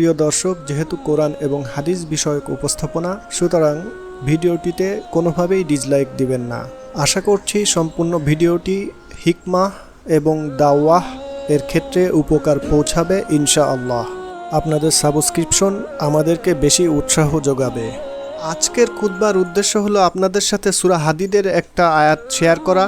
প্রিয় দর্শক, যেহেতু কোরআন এবং হাদিস বিষয়ক উপস্থাপনা, সুতরাং ভিডিওটিতে কোনোভাবেই ডিসলাইক দিবেন না। আশা করছি সম্পূর্ণ ভিডিওটি হিকমাহ এবং দাওয়াহ এর ক্ষেত্রে উপকার পৌঁছাবে ইনশাআল্লাহ। আপনাদের সাবস্ক্রিপশন আমাদেরকে বেশি উৎসাহ যোগাবে। আজকের খুতবার উদ্দেশ্য হলো আপনাদের সাথে সুরা হাদিদের একটা আয়াত শেয়ার করা।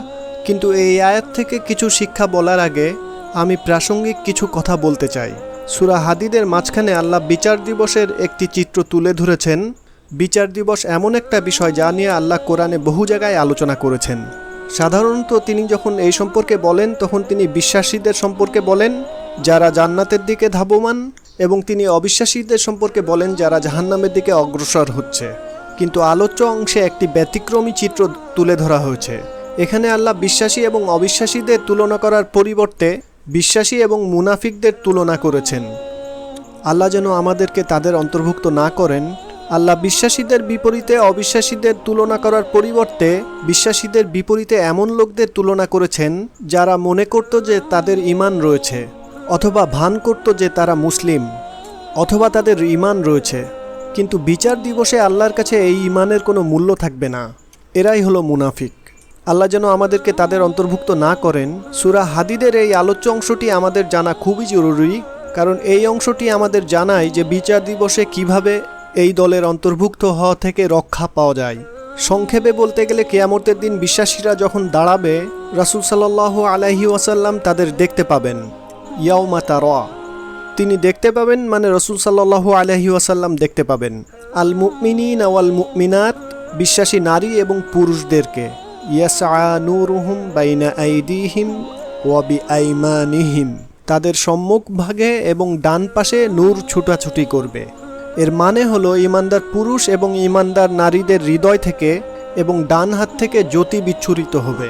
কিন্তু এই আয়াত থেকে কিছু শিক্ষা বলার আগে আমি প্রাসঙ্গিক কিছু কথা বলতে চাই। সুরা হাদিদের মাঝখানে আল্লাহ বিচার দিবসের একটি চিত্র তুলে ধরেছেন। বিচার দিবস এমন একটা বিষয় যা নিয়ে আল্লাহ কোরআনে বহু জায়গায় আলোচনা করেছেন। সাধারণত তিনি যখন এই সম্পর্কে বলেন, তখন তিনি বিশ্বাসীদের সম্পর্কে বলেন, যারা জান্নাতের দিকে ধাবমান, এবং তিনি অবিশ্বাসীদের সম্পর্কে বলেন, যারা জাহান্নামের দিকে অগ্রসর হচ্ছে। কিন্তু আলোচ্য অংশে একটি ব্যতিক্রমী চিত্র তুলে ধরা হয়েছে। এখানে আল্লাহ বিশ্বাসী এবং অবিশ্বাসীদের তুলনা করার পরিবর্তে বিশ্বাসী এবং মুনাফিকদের তুলনা করেছেন। আল্লাহ যেন আমাদেরকে তাদের অন্তর্ভুক্ত না করেন, আল্লাহ বিশ্বাসীদের বিপরীতে অবিশ্বাসীদের তুলনা করার পরিবর্তে বিশ্বাসীদের বিপরীতে এমন লোকদের তুলনা করেছেন যারা মনে করত যে তাদের ইমান রয়েছে, অথবা ভান করত যে তারা মুসলিম, অথবা তাদের ইমান রয়েছে। কিন্তু বিচার দিবসে আল্লাহর কাছে এই ইমানের কোনো মূল্য থাকবে না। এরাই হলো মুনাফিক। আল্লাহ যেন আমাদেরকে তাদের অন্তর্ভুক্ত না করেন। সুরা হাদিদের এই আলোচ্য অংশটি আমাদের জানা খুবই জরুরি, কারণ এই অংশটি আমাদের জানায় যে বিচার দিবসে কীভাবে এই দলের অন্তর্ভুক্ত হওয়া থেকে রক্ষা পাওয়া যায়। সংক্ষেপে বলতে গেলে কেয়ামতের দিন বিশ্বাসীরা যখন দাঁড়াবে, রাসুল সাল্লাহ আলাহি ওয়াসাল্লাম তাদের দেখতে পাবেন। ইয়াউমা তারা। তিনি দেখতে পাবেন মানে রসুল সাল্লাহ আলহি ওয়াসাল্লাম দেখতে পাবেন। আল মুকমিনিন আওয়াল মুকমিনাত বিশ্বাসী নারী এবং পুরুষদেরকে। ইয়াসআনুরুহুম বাইনা আইদিহিম ওয়াবি আইমানিহিম তাদের সম্মুখভাগে এবং ডান পাশে নূর ছুটাছুটি করবে। এর মানে হলো ইমানদার পুরুষ এবং ইমানদার নারীদের হৃদয় থেকে এবং ডান হাত থেকে জ্যোতি বিচ্ছুরিত হবে।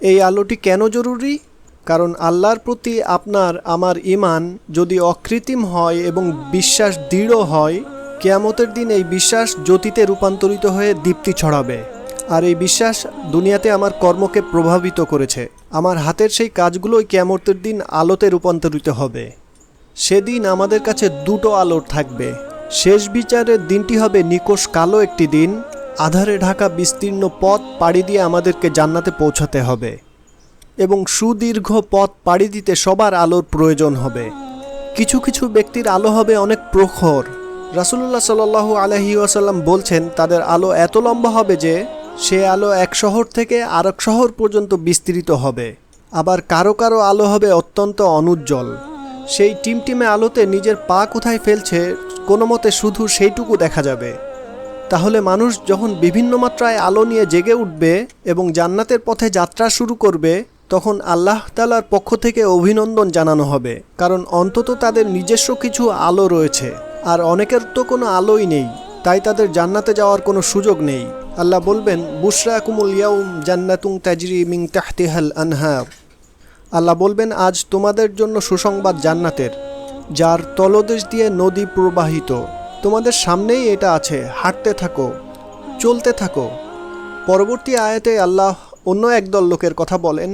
এই আলোটি কেন জরুরি? কারণ আল্লাহর প্রতি আপনার, আমার ইমান যদি অকৃত্রিম হয় এবং বিশ্বাস দৃঢ় হয়, কেয়ামতের দিন এই বিশ্বাস জ্যোতিতে রূপান্তরিত হয়ে দীপ্তি ছড়াবে। আর এই বিশ্বাস দুনিয়াতে আমার কর্মকে প্রভাবিত করেছে। আমার হাতের সেই কাজগুলোই কেয়ামতের দিন আলোতে রূপান্তরিত হবে। সেদিন আমাদের কাছে দুটো আলোর থাকবে। শেষ বিচারের দিনটি হবে নিকোষ কালো একটি দিন। আধারে ঢাকা বিস্তীর্ণ পথ পাড়ি দিয়ে আমাদেরকে জান্নাতে পৌঁছাতে হবে। এবং সুদীর্ঘ পথ পাড়ি দিতে সবার আলোর প্রয়োজন হবে। কিছু কিছু ব্যক্তির আলো হবে অনেক প্রখর। রাসুল্লাহ সাল আলহি আসাল্লাম বলছেন, তাদের আলো এত লম্বা হবে যে সে আলো এক শহর থেকে আরেক শহর পর্যন্ত বিস্তৃত হবে। আবার কারও কারও আলো হবে অত্যন্ত অনুজ্জ্বল। সেই টিমটিমে আলোতে নিজের পা কোথায় ফেলছে, কোনো মতে শুধু সেইটুকু দেখা যাবে। তাহলে মানুষ যখন বিভিন্ন মাত্রায় আলো নিয়ে জেগে উঠবে এবং জান্নাতের পথে যাত্রা শুরু করবে, তখন আল্লাহ তালার পক্ষ থেকে অভিনন্দন জানানো হবে। কারণ অন্তত তাদের নিজস্ব কিছু আলো রয়েছে, আর অনেকের তো কোনো আলোই নেই, তাই তাদের জান্নাতে যাওয়ার কোনো সুযোগ নেই। আল্লাহ বলবেন বুশরা কুমুল ইয়াউম জান্নাতুং তাজরি মিং তাহতিহাল আনহার। আল্লাহ বলবেন, আজ তোমাদের জন্য সুসংবাদ জান্নাতের, যার তলদেশ দিয়ে নদী প্রবাহিত। তোমাদের সামনেই এটা আছে, হাঁটতে থাকো, চলতে থাকো। পরবর্তী আয়াতে আল্লাহ অন্য একদল লোকের কথা বলেন,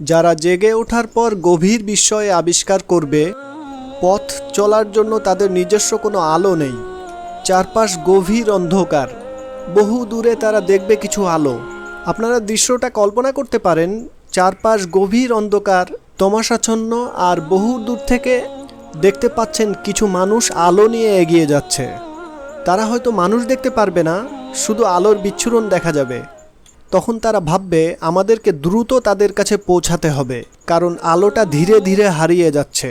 যারা জেগে ওঠার পর গভীর বিস্ময়ে আবিষ্কার করবে, পথ চলার জন্য তাদের নিজস্ব কোনো আলো নেই। চারপাশ গভীর অন্ধকার। বহু দূরে তারা দেখবে কিছু আলো। আপনারা দৃশ্যটা কল্পনা করতে পারেন, চারপাশ গভীর অন্ধকার তমাশাচ্ছন্ন আর বহু দূর থেকে দেখতে পাচ্ছেন কিছু মানুষ আলো নিয়ে এগিয়ে যাচ্ছে। তারা হয়তো মানুষ দেখতে পারবে না, শুধু আলোর বিচ্ছুরণ দেখা যাবে। তখন তারা ভাববে, আমাদেরকে দ্রুত তাদের কাছে পৌঁছাতে হবে, কারণ আলোটা ধীরে ধীরে হারিয়ে যাচ্ছে।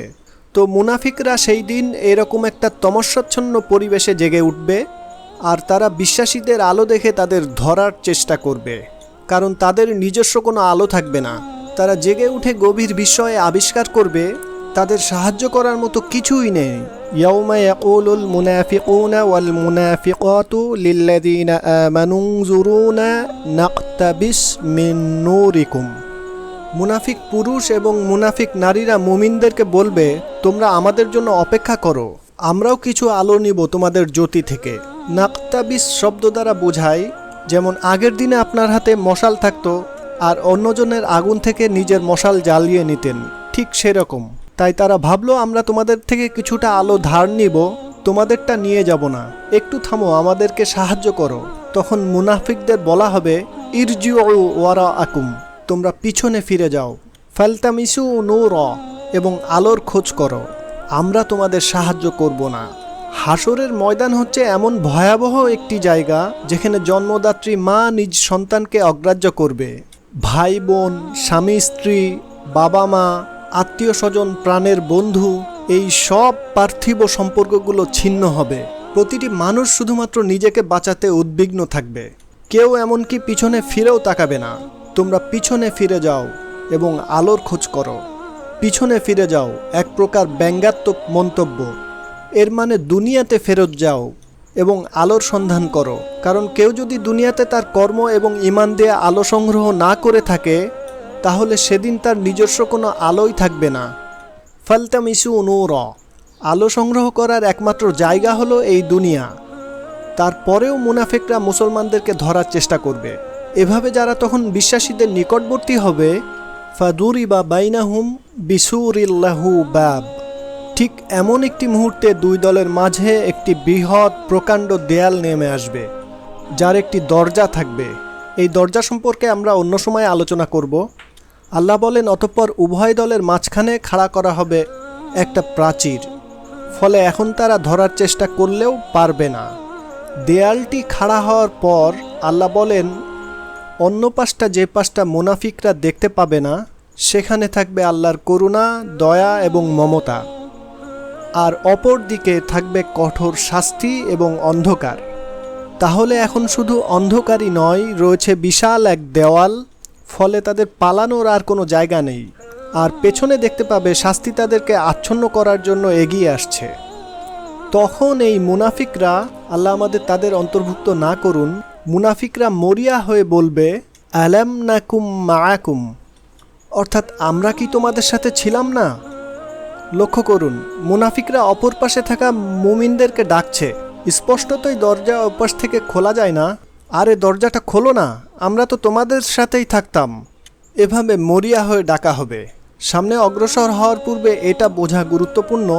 তো মুনাফিকরা সেই দিন এরকম একটা তমস্যাচ্ছন্ন পরিবেশে জেগে উঠবে আর তারা বিশ্বাসীদের আলো দেখে তাদের ধরার চেষ্টা করবে। কারণ তাদের নিজস্ব কোনো আলো থাকবে না। তারা জেগে উঠে গভীর বিস্ময়ে আবিষ্কার করবে, তাদের সাহায্য করার মতো কিছুই নেই। মিন মুনাফিক পুরুষ এবং মুনাফিক নারীরা মুমিনদেরকে বলবে, তোমরা আমাদের জন্য অপেক্ষা করো। আমরাও কিছু আলো নিব তোমাদের জ্যোতি থেকে। নাকতাবিস শব্দ দ্বারা বোঝায়, যেমন আগের দিনে আপনার হাতে মশাল থাকতো আর অন্যজনের আগুন থেকে নিজের মশাল জ্বালিয়ে নিতেন, ঠিক সেরকম। তাই তারা ভাবলো, আমরা তোমাদের থেকে কিছুটা আলো ধার নিব, তোমাদেরটা নিয়ে যাব না। একটু থামো, আমাদেরকে সাহায্য করো। তখন মুনাফিকদের বলা হবে, ইরজিউ ওয়ারা আকুম তোমরা পিছনে ফিরে যাও। ফালতামিসু নূর, এবং আলোর খোঁজ করো। আমরা তোমাদের সাহায্য করব না। হাসরের ময়দান হচ্ছে এমন ভয়াবহ একটি জায়গা যেখানে জন্মদাত্রী মা নিজ সন্তানকে অগ্রাহ্য করবে। ভাই বোন, স্বামী, স্ত্রী, বাবা মা, আত্মীয় স্বজন, প্রাণের বন্ধু, এই সব পার্থিব সম্পর্কগুলো ছিন্ন হবে। প্রতিটি মানুষ শুধুমাত্র নিজেকে বাঁচাতে উদ্বিগ্ন থাকবে। কেউ এমনকি পিছনে ফিরেও তাকাবে না। তোমরা পিছনে ফিরে যাও এবং আলোর খোঁজ করো। পিছনে ফিরে যাও, এক প্রকার ব্যঙ্গাত্মক মন্তব্য। এর মানে দুনিয়াতে ফেরত যাও এবং আলোর সন্ধান করো। কারণ কেউ যদি দুনিয়াতে তার কর্ম এবং ইমান দিয়ে আলো সংগ্রহ না করে থাকে, তাহলে সেদিন তার নিজস্ব কোনো আলোই থাকবে না। ফালতামিসু নূর। আলো সংগ্রহ করার একমাত্র জায়গা হলো এই দুনিয়া। তারপরেও মুনাফেকরা মুসলমানদেরকে ধরার চেষ্টা করবে। এভাবে যারা তখন বিশ্বাসীদের নিকটবর্তী হবে ফাদুরি বা বাইনাহুম বিসুরিল্লাহু বাব। ঠিক এমন একটি মুহূর্তে দুই দলের মাঝে একটি বৃহৎ প্রকাণ্ড দেয়াল নেমে আসবে, যার একটি দরজা থাকবে। এই দরজা সম্পর্কে আমরা অন্য সময় আলোচনা করব। আল্লাহ বলেন, অতঃপর উভয় দলের মাঝখানে খাড়া করা হবে একটা প্রাচীর। ফলে এখন তারা ধরার চেষ্টা করলেও পারবে না। দেয়ালটি খাড়া হওয়ার পর আল্লাহ বলেন, অন্য পাশটা যে পাশটা মুনাফিকরা দেখতে পাবে না, সেখানে থাকবে আল্লাহর করুণা, দয়া এবং মমতা। আর অপর দিকে থাকবে কঠোর শাস্তি এবং অন্ধকার। তাহলে এখন শুধু অন্ধকারই নয়, রয়েছে বিশাল এক দেওয়াল, ফলে তাদের পালানোর আর কোনো জায়গা নেই। আর পেছনে দেখতে পাবে শাস্তি তাদেরকে আচ্ছন্ন করার জন্য এগিয়ে আসছে। তখন এই মুনাফিকরা, আল্লাহ আমাদের তাদের অন্তর্ভুক্ত না করুন, মুনাফিকরা মরিয়া হয়ে বলবে, আলাম নাকুম মায়াকুম অর্থাৎ আমরা কি তোমাদের সাথে ছিলাম না? লক্ষ্য করুন, মুনাফিকরা অপর পাশে থাকা মুমিনদেরকে ডাকছে। স্পষ্টতই দরজা ওপাশ থেকে খোলা যায় না। আরে, দরজাটা খোলো না, আমরা তো তোমাদের সাথেই থাকতাম। এভাবে মরিয়া হয়ে ডাকা হবে। সামনে অগ্রসর হওয়ার পূর্বে এটা বোঝা গুরুত্বপূর্ণ।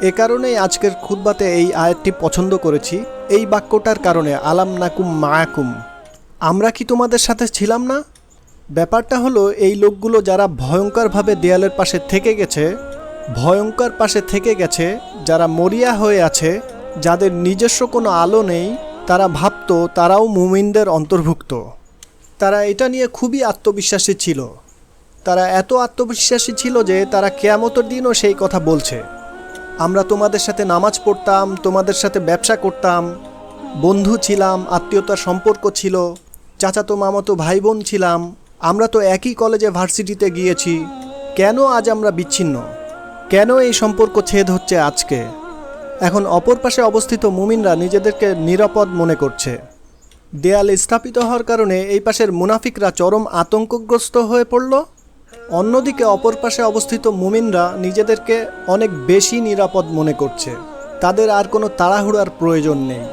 এ কারণেই আজকের খুদ্বাতে এই আয়াতটি পছন্দ করেছি। এই বাক্যটার কারণে, আলাম নাকুম মায়াকুম। আমরা কি তোমাদের সাথে ছিলাম না? ব্যাপারটা হলো, এই লোকগুলো যারা ভয়ঙ্করভাবে দেয়ালের পাশে থেকে গেছে ভয়ঙ্কর পাশে থেকে গেছে, যারা মরিয়া হয়ে আছে, যাদের নিজস্ব কোনো আলো নেই, তারা ভাবতো তারাও মুমিনদের অন্তর্ভুক্ত। তারা এটা নিয়ে খুবই আত্মবিশ্বাসী ছিল। তারা এত আত্মবিশ্বাসী ছিল যে তারা কেয়ামতের দিনও সেই কথা বলছে। আমরা তোমাদের সাথে নামাজ পড়তাম, তোমাদের সাথে ব্যবসা করতাম, বন্ধু ছিলাম, আত্মীয়তার সম্পর্ক ছিল, চাচাতো মামাতো ভাই বোন ছিলাম, আমরা তো একই কলেজে ভার্সিটিতে গিয়েছি, কেন আজ আমরা বিচ্ছিন্ন? কেন এই সম্পর্ক ছেদ হচ্ছে আজকে? এখন অপর পাশে অবস্থিত মুমিনরা নিজেদেরকে নিরাপদ মনে করছে। দেয়াল স্থাপিত হওয়ার কারণে এই পাশের মুনাফিকরা চরম আতঙ্কগ্রস্ত হয়ে পড়ল। অন্যদিকে অপর পাশে অবস্থিত মুমিনরা নিজেদেরকে অনেক বেশি নিরাপদ মনে করছে। তাদের আর কোনো তাড়াহুড়ার প্রয়োজন নেই।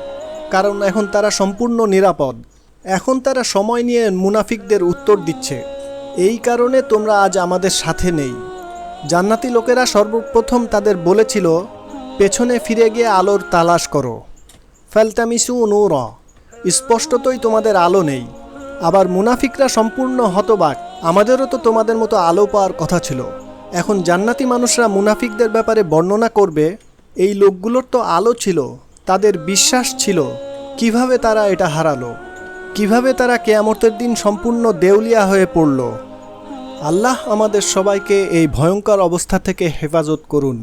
কারণ এখন তারা সম্পূর্ণ নিরাপদ। এখন তারা সময় নিয়ে মুনাফিকদের উত্তর দিচ্ছে। এই কারণে তোমরা আজ আমাদের সাথে নেই। জান্নাতি লোকেরা সর্বপ্রথম তাদের বলেছিল, পেছনে ফিরে গিয়ে আলোর তালাশ করো। ফেলতামিসু নূর, স্পষ্টতই তোমাদের আলো নেই। আবার মুনাফিকরা সম্পূর্ণ হতবাক। আমাদেরও তো তোমাদের মতো আলো পাওয়ার কথা ছিল। এখন জান্নাতি মানুষরা মুনাফিকদের ব্যাপারে বর্ণনা করবে, এই লোকগুলোর তো আলো ছিল, তাদের বিশ্বাস ছিল। কীভাবে তারা এটা হারালো? কীভাবে তারা কেয়ামতের দিন সম্পূর্ণ দেউলিয়া হয়ে পড়ল? আল্লাহ আমাদের সবাইকে এই ভয়ঙ্কর অবস্থা থেকে হেফাজত করুন।